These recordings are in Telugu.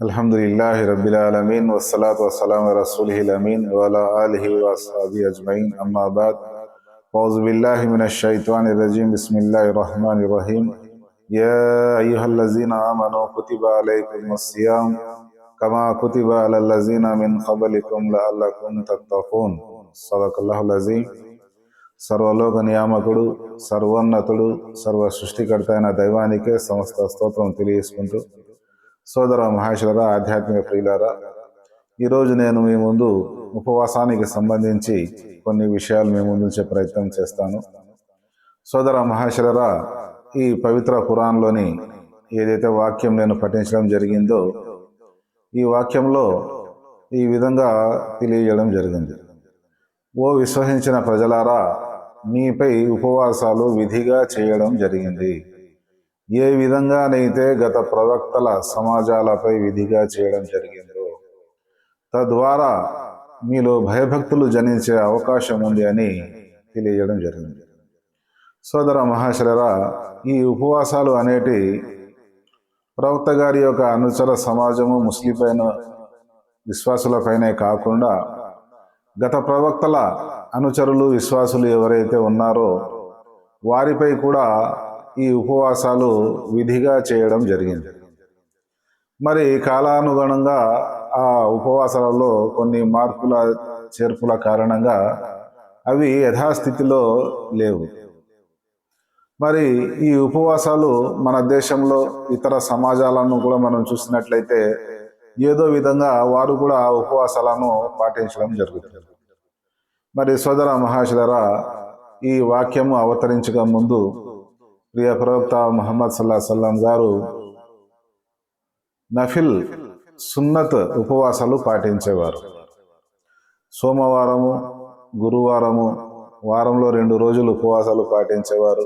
الحمد لله رب العالمين والصلاة والسلام على رسوله الأمين وعلى آله وأصحابه أجمعين أما بعد أعوذ بالله من الشيطان الرجيم بسم الله الرحمن الرحيم يا أيها الذين آمنوا كتب عليكم الصيام كما كتب على الذين من قبلكم لعلكم تتقون صدق الله العظيم సర్వలోక నియామకుడు సర్వోన్నతుడు సర్వ సృష్టికర్త అయిన దైవానికే సమస్త స్తోత్రం తెలియజేసుకుంటూ సోదర మహేశ్వర ఆధ్యాత్మిక ప్రియులారా ఈరోజు నేను మీ ముందు ఉపవాసానికి సంబంధించి కొన్ని విషయాలు మీ ముందు ఉంచే ప్రయత్నం చేస్తాను. సోదర మహేశ్వర ఈ పవిత్ర పురాణంలోని ఏదైతే వాక్యం నేను పఠించడం జరిగిందో ఈ వాక్యంలో ఈ విధంగా తెలియజేయడం జరిగింది. ఓ విశ్వసించిన ప్రజలారా మీపై ఉపవాసాలు విధిగా చేయడం జరిగింది. ఏ విధంగానైతే గత ప్రవక్తల సమాజాలపై విధిగా చేయడం జరిగిందో తద్వారా మీలో భయభక్తులు జనించే అవకాశం ఉంది అని తెలియజేయడం జరిగింది. సోదర మహాశరరా ఈ ఉపవాసాలు అనేటి ప్రవక్త గారి యొక్క అనుచర సమాజము ముస్లింపైన విశ్వాసులపైనే కాకుండా గత ప్రవక్తల అనుచరులు విశ్వాసులు ఎవరైతే ఉన్నారో వారిపై కూడా ఈ ఉపవాసాలు విధిగా చేయడం జరిగింది. మరి కాలానుగుణంగా ఆ ఉపవాసాలలో కొన్ని మార్పుల చేర్పుల కారణంగా అవి యథాస్థితిలో లేవు. మరి ఈ ఉపవాసాలు మన దేశంలో ఇతర సమాజాలను కూడా మనం చూసినట్లయితే ఏదో విధంగా వారు కూడా ఆ ఉపవాసాలను పాటించడం జరుగుతుంది. మరి సోదర మహాశిలరా ఈ వాక్యము అవతరించక ముందు ప్రియ ప్రవక్త మహమ్మద్ సల్లా సల్లాం గారు నఫిల్ సున్నత్ ఉపవాసాలు పాటించేవారు. సోమవారము గురువారము వారంలో రెండు రోజులు ఉపవాసాలు పాటించేవారు.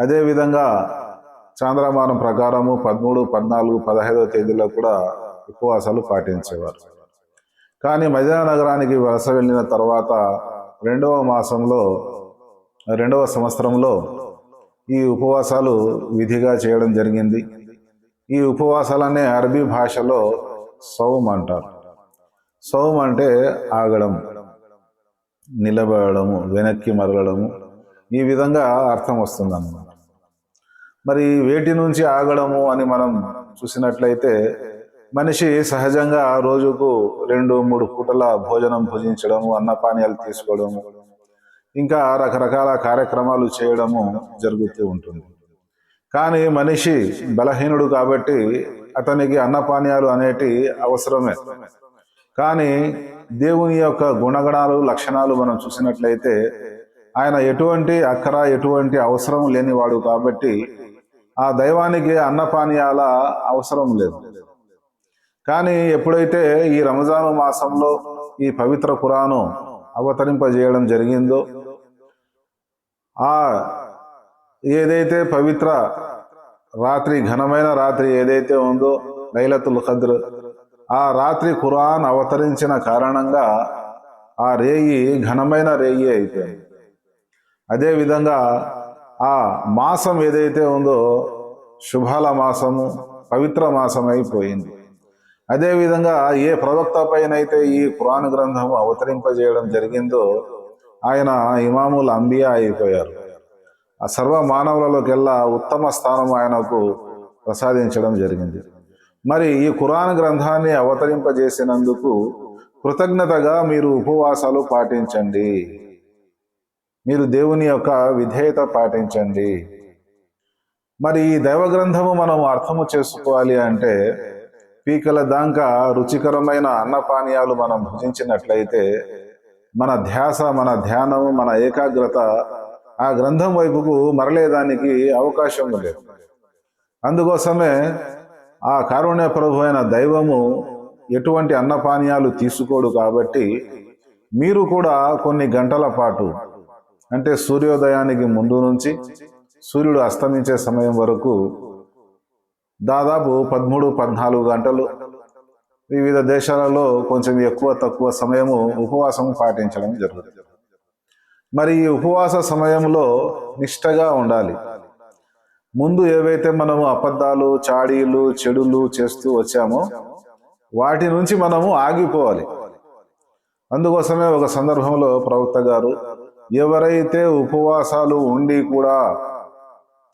అదేవిధంగా చాంద్రమానం ప్రకారము పదమూడు పద్నాలుగు పదహైదవ తేదీలో కూడా ఉపవాసాలు పాటించేవారు. కానీ మదీనా నగరానికి వలస వెళ్ళిన తర్వాత రెండవ మాసంలో రెండవ సంవత్సరంలో ఈ ఉపవాసాలు విధిగా చేయడం జరిగింది. ఈ ఉపవాసాలనే అరబీ భాషలో సౌమ్ అంటారు. సౌమ్ అంటే ఆగడం నిలబడము వెనక్కి మరలడము ఈ విధంగా అర్థం వస్తుందన్నమాట. మరి వేటి నుంచి ఆగడము అని మనం చూసినట్లయితే మనిషి సహజంగా రోజుకు రెండు మూడు పూటల భోజనం భుజించడము అన్నపానీయాలు తీసుకోవడము ఇంకా రకరకాల కార్యక్రమాలు చేయడము జరుగుతూ ఉంటుంది. కానీ మనిషి బలహీనుడు కాబట్టి అతనికి అన్నపానీయాలు అనేటి అవసరమే. కానీ దేవుని యొక్క గుణగణాలు లక్షణాలు మనం చూసినట్లయితే ఆయన ఎటువంటి అక్కర ఎటువంటి అవసరం లేనివాడు కాబట్టి ఆ దైవానికి అన్నపానీయాల అవసరం లేదు. కానీ ఎప్పుడైతే ఈ రంజాను మాసంలో ఈ పవిత్ర కురాను అవతరింపజేయడం జరిగిందో ఆ ఏదైతే పవిత్ర రాత్రి ఘనమైన రాత్రి ఏదైతే ఉందో లైలతుల్ ఖద్ర్ ఆ రాత్రి ఖురాన్ అవతరించిన కారణంగా ఆ రేయి ఘనమైన రేయి అయిపోయింది. అదేవిధంగా ఆ మాసం ఏదైతే ఉందో శుభాల మాసము పవిత్ర మాసం అయిపోయింది. అదేవిధంగా ఏ ప్రవక్త పైనైతే ఈ పురాణ గ్రంథం అవతరింపజేయడం జరిగిందో ఆయన ఇమాముల్ అంబియా అయిపోయారు. ఆ సర్వ మానవులలోకెల్లా ఉత్తమ స్థానం ఆయనకు ప్రసాదించడం జరిగింది. మరి ఈ కురాన్ గ్రంథాన్ని అవతరింపజేసినందుకు కృతజ్ఞతగా మీరు ఉపవాసాలు పాటించండి. మీరు దేవుని యొక్క విధేయత పాటించండి. మరి ఈ దైవ గ్రంథము మనం అర్థము చేసుకోవాలి అంటే పీకల దాకా రుచికరమైన అన్నపానీయాలు మనం భుజించినట్లయితే మన ధ్యాస మన ధ్యానము మన ఏకాగ్రత ఆ గ్రంథం వైపుకు మరలేదానికి అవకాశం లేదు. అందుకోసమే ఆ కారుణ్య ప్రభు అయిన దైవము ఎటువంటి అన్నపానీయాలు తీసుకోడు కాబట్టి మీరు కూడా కొన్ని గంటల పాటు అంటే సూర్యోదయానికి ముందు నుంచి సూర్యుడు అస్తమించే సమయం వరకు దాదాపు పదమూడు పద్నాలుగు గంటలు వివిధ దేశాలలో కొంచెం ఎక్కువ తక్కువ సమయము ఉపవాసం పాటించడం జరుగుతుంది. మరి ఈ ఉపవాస సమయంలో నిష్టగా ఉండాలి. ముందు ఏవైతే మనము అబద్ధాలు చాడీలు చెడులు చేస్తూ వచ్చామో వాటి నుంచి మనము ఆగిపోవాలి. అందుకోసమే ఒక సందర్భంలో ప్రవక్త గారు ఎవరైతే ఉపవాసాలు ఉండి కూడా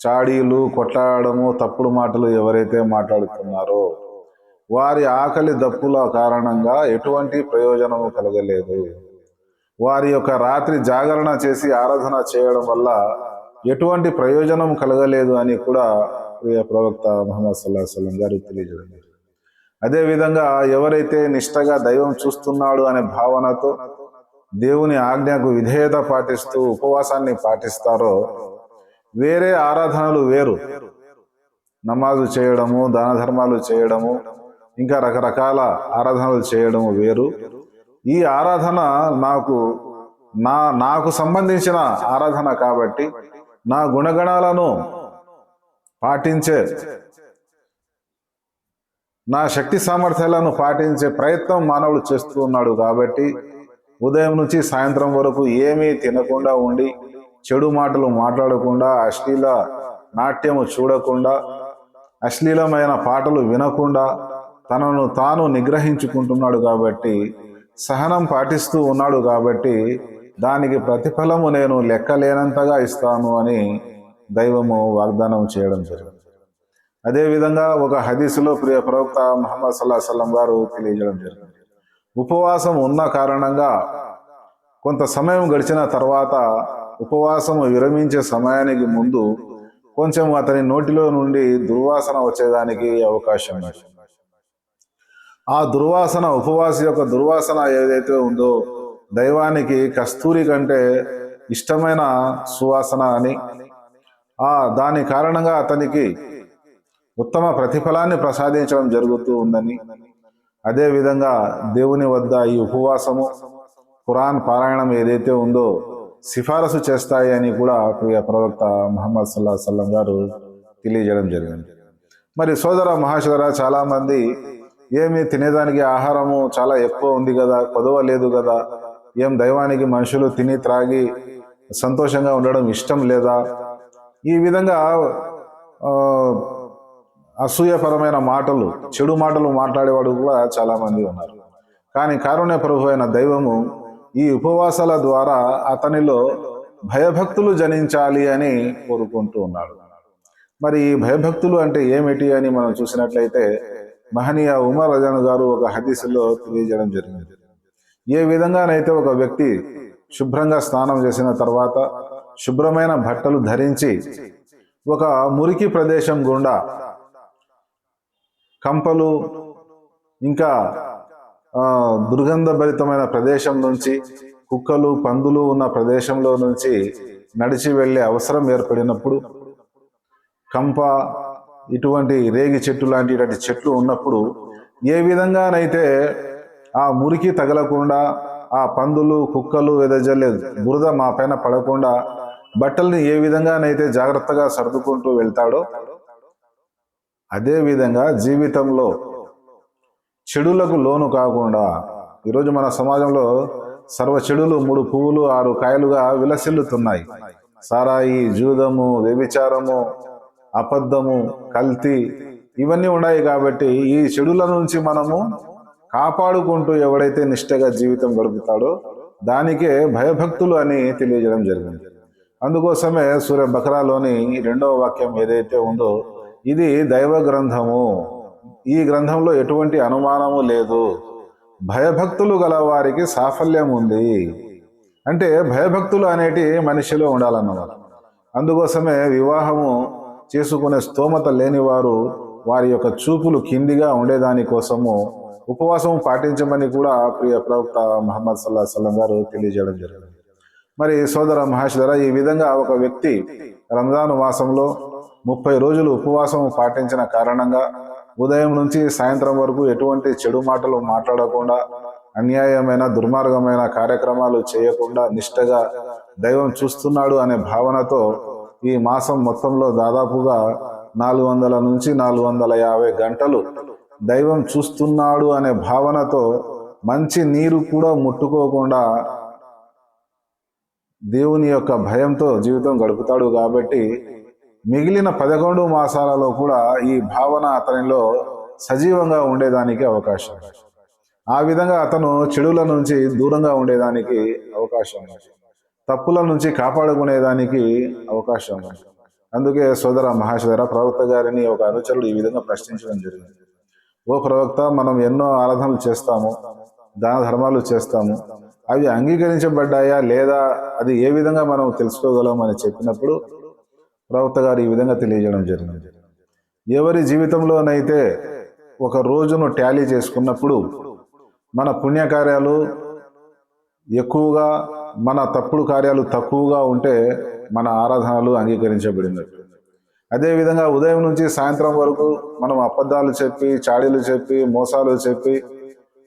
చాడీలు కొట్లాడము తప్పుడు మాటలు ఎవరైతే మాట్లాడుతున్నారో వారి ఆకలి దప్పుల కారణంగా ఎటువంటి ప్రయోజనము కలగలేదు. వారి యొక్క రాత్రి జాగరణ చేసి ఆరాధన చేయడం వల్ల ఎటువంటి ప్రయోజనం కలగలేదు అని కూడా ప్రియ ప్రవక్త ముహమ్మద్ సల్లాహ్ సలం గారు తెలియజేయడం అదేవిధంగా ఎవరైతే నిష్టగా దైవం చూస్తున్నాడు అనే భావనతో దేవుని ఆజ్ఞకు విధేయత పాటిస్తూ ఉపవాసాన్ని పాటిస్తారో వేరే ఆరాధనలు వేరు. నమాజు చేయడము దాన ధర్మాలు చేయడము ఇంకా రకరకాల ఆరాధనలు చేయడం వేరు. ఈ ఆరాధన నాకు నా నాకు సంబంధించిన ఆరాధన కాబట్టి నా గుణగణాలను పాటించే నా శక్తి సామర్థ్యాలను పాటించే ప్రయత్నం మానవుడు చేస్తూ ఉన్నాడు కాబట్టి ఉదయం నుంచి సాయంత్రం వరకు ఏమీ తినకుండా ఉండి చెడు మాటలు మాట్లాడకుండా అశ్లీల నాట్యము చూడకుండా అశ్లీలమైన పాటలు వినకుండా తనను తాను నిగ్రహించుకుంటున్నాడు కాబట్టి సహనం పాటిస్తూ ఉన్నాడు కాబట్టి దానికి ప్రతిఫలము నేను లెక్కలేనంతగా ఇస్తాను అని దైవము వాగ్దానం చేయడం జరిగింది. అదేవిధంగా ఒక హదీసులో ప్రియ ప్రవక్త మహమ్మద్ సల్లా సల్లం గారు తెలియజేయడం జరిగింది. ఉపవాసం ఉన్న కారణంగా కొంత సమయం గడిచిన తర్వాత ఉపవాసం విరమించే సమయానికి ముందు కొంచెం అతని నోటిలో నుండి దుర్వాసన వచ్చేదానికి అవకాశం ఉంది. ఆ దుర్వాసన ఉపవాస యొక్క దుర్వాసన ఏదైతే ఉందో దైవానికి కస్తూరి కంటే ఇష్టమైన సువాసన అని. ఆ దాని కారణంగా అతనికి ఉత్తమ ప్రతిఫలాన్ని ప్రసాదించడం జరుగుతూ ఉందని. అదేవిధంగా దేవుని వద్ద ఈ ఉపవాసము ఖురాన్ పారాయణం ఏదైతే ఉందో సిఫారసు చేస్తాయి అని కూడా ప్రియ ప్రవక్త మహమ్మద్ సల్లా సల్లం గారు తెలియజేయడం జరిగింది. మరి సోదర మహాశోదర చాలామంది ఏమి తినేదానికి ఆహారము చాలా ఎక్కువ ఉంది కదా కొదవ లేదు కదా. ఏం దైవానికి మనుషులు తిని త్రాగి సంతోషంగా ఉండడం ఇష్టం లేదా? ఈ విధంగా అసూయపరమైన మాటలు చెడు మాటలు మాట్లాడేవాడు కూడా చాలా మంది ఉన్నారు. కానీ కారుణ్య ప్రభు అయిన దైవము ఈ ఉపవాసాల ద్వారా అతనిలో భయభక్తులు జనించాలి అని కోరుకుంటూ ఉన్నాడు. మరి ఈ భయభక్తులు అంటే ఏమిటి అని మనం చూసినట్లయితే మహనీయ ఉమర్ రజాన్ గారు ఒక హదీసులో తెలియజేయడం జరిగింది. ఏ విధంగానైతే ఒక వ్యక్తి శుభ్రంగా స్నానం చేసిన తర్వాత శుభ్రమైన బట్టలు ధరించి ఒక మురికి ప్రదేశం గుండా కంపలు ఇంకా దుర్గంధభరితమైన ప్రదేశం నుంచి కుక్కలు పందులు ఉన్న ప్రదేశంలో నుంచి నడిచి వెళ్ళే అవసరం ఏర్పడినప్పుడు కంప ఇటువంటి రేగి చెట్టు లాంటి ఇలాంటి చెట్లు ఉన్నప్పుడు ఏ విధంగానైతే ఆ మురికి తగలకుండా ఆ పందులు కుక్కలు వెదజల్లే బురద మా పైన పడకుండా బట్టల్ని ఏ విధంగానైతే జాగ్రత్తగా సర్దుకుంటూ వెళ్తాడో అదే విధంగా జీవితంలో చెడులకు లోను కాకుండా ఈరోజు మన సమాజంలో సర్వ చెడులు మూడు పువ్వులు ఆరు కాయలుగా విలసిల్లుతున్నాయి. సారాయి జూదము వ్యభిచారము అబద్ధము కల్తీ ఇవన్నీ ఉన్నాయి కాబట్టి ఈ చెడుల నుంచి మనము కాపాడుకుంటూ ఎవడైతే నిష్టగా జీవితం గడుపుతాడో దానికే భయభక్తులు అని తెలియజేయడం జరిగింది. అందుకోసమే సూర్య బక్రాలోని రెండవ వాక్యం ఏదైతే ఉందో ఇది దైవ గ్రంథము. ఈ గ్రంథంలో ఎటువంటి అనుమానము లేదు. భయభక్తులు గల వారికి సాఫల్యం ఉంది. అంటే భయభక్తులు అనేటి మనిషిలో ఉండాలన్నమాట. అందుకోసమే వివాహము చేసుకునే స్తోమత లేని వారు వారి యొక్క చూపులు కిందిగా ఉండేదాని కోసము ఉపవాసం పాటించమని కూడా ప్రియ ప్రవక్త మహమ్మద్ సల్లా సల్లం గారు తెలియజేయడం జరిగింది. మరి సోదర మహేశ్వర ఈ విధంగా ఒక వ్యక్తి రంజాన్ మాసంలో ముప్పై రోజులు ఉపవాసం పాటించిన కారణంగా ఉదయం నుంచి సాయంత్రం వరకు ఎటువంటి చెడు మాటలు మాట్లాడకుండా అన్యాయమైన దుర్మార్గమైన కార్యక్రమాలు చేయకుండా నిష్టగా దైవం చూస్తున్నాడు అనే భావనతో ఈ మాసం మొత్తంలో దాదాపుగా నాలుగు వందల నుంచి నాలుగు వందల యాభై గంటలు దైవం చూస్తున్నాడు అనే భావనతో మంచి నీరు కూడా ముట్టుకోకుండా దేవుని యొక్క భయంతో జీవితం గడుపుతాడు కాబట్టి మిగిలిన పదకొండు మాసాలలో కూడా ఈ భావన అతనిలో సజీవంగా ఉండేదానికి అవకాశం. ఆ విధంగా అతను చెడుల నుంచి దూరంగా ఉండేదానికి అవకాశం. ఉంది తప్పుల నుంచి కాపాడుకునేదానికి అవకాశం ఉంది. అందుకే సోదర మహాశోదర ప్రవక్త గారిని ఒక అనుచరుడు ఈ విధంగా ప్రశ్నించడం జరిగింది. ఓ ప్రవక్త మనం ఎన్నో ఆరాధనలు చేస్తాము దాన ధర్మాలు చేస్తాము అవి అంగీకరించబడ్డాయా లేదా అది ఏ విధంగా మనం తెలుసుకోగలం అని చెప్పినప్పుడు ప్రవక్త గారు ఈ విధంగా తెలియజేయడం జరిగింది. ఎవరి జీవితంలోనైతే ఒక రోజును ట్యాలీ చేసుకున్నప్పుడు మన పుణ్యకార్యాలు ఎక్కువగా మన తప్పుడు కార్యాలు తక్కువగా ఉంటే మన ఆరాధనలు అంగీకరించబడినట్టు అదేవిధంగా ఉదయం నుంచి సాయంత్రం వరకు మనం అబద్ధాలు చెప్పి చాడీలు చెప్పి మోసాలు చెప్పి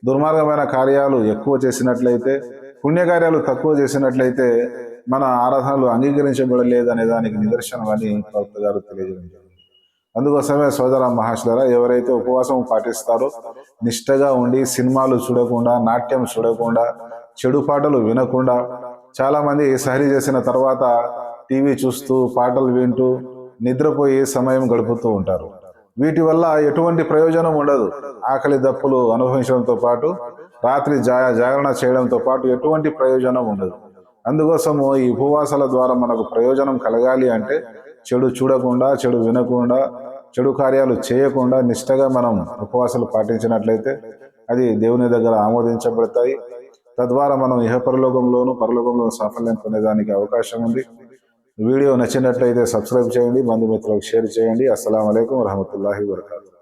దుర్మార్గమైన కార్యాలు ఎక్కువ చేసినట్లయితే పుణ్యకార్యాలు తక్కువ చేసినట్లయితే మన ఆరాధనలు అంగీకరించబడలేదు అనే దానికి నిదర్శనం అని ప్రవక్త గారు తెలియజేయడం అందుకోసమే సోదర మహాశులరా ఎవరైతే ఉపవాసం పాటిస్తారో నిష్టగా ఉండి సినిమాలు చూడకుండా నాట్యం చూడకుండా చెడు పాటలు వినకుండా చాలామంది సహరి చేసిన తర్వాత టీవీ చూస్తూ పాటలు వింటూ నిద్రపోయి సమయం గడుపుతూ ఉంటారు. వీటి వల్ల ఎటువంటి ప్రయోజనం ఉండదు. ఆకలి దప్పులు అనుభవించడంతో పాటు రాత్రి జా జాగరణ చేయడంతో పాటు ఎటువంటి ప్రయోజనం ఉండదు. అందుకోసము ఈ ఉపవాసాల ద్వారా మనకు ప్రయోజనం కలగాలి అంటే చెడు చూడకుండా చెడు వినకుండా చెడు కార్యాలు చేయకుండా నిష్టగా మనం ఉపవాసాలు పాటించినట్లయితే అది దేవుని దగ్గర ఆమోదించబడతాయి. తద్వారా మనం ఇహ పరలోకంలోను పరలోకంలో సాఫల్యం పొందేదానికి అవకాశం ఉంది. వీడియో నచ్చినట్లయితే సబ్స్క్రైబ్ చేయండి బంధుమిత్రులకు షేర్ చేయండి. అస్సలం అయికం వరహమూల వరకాతు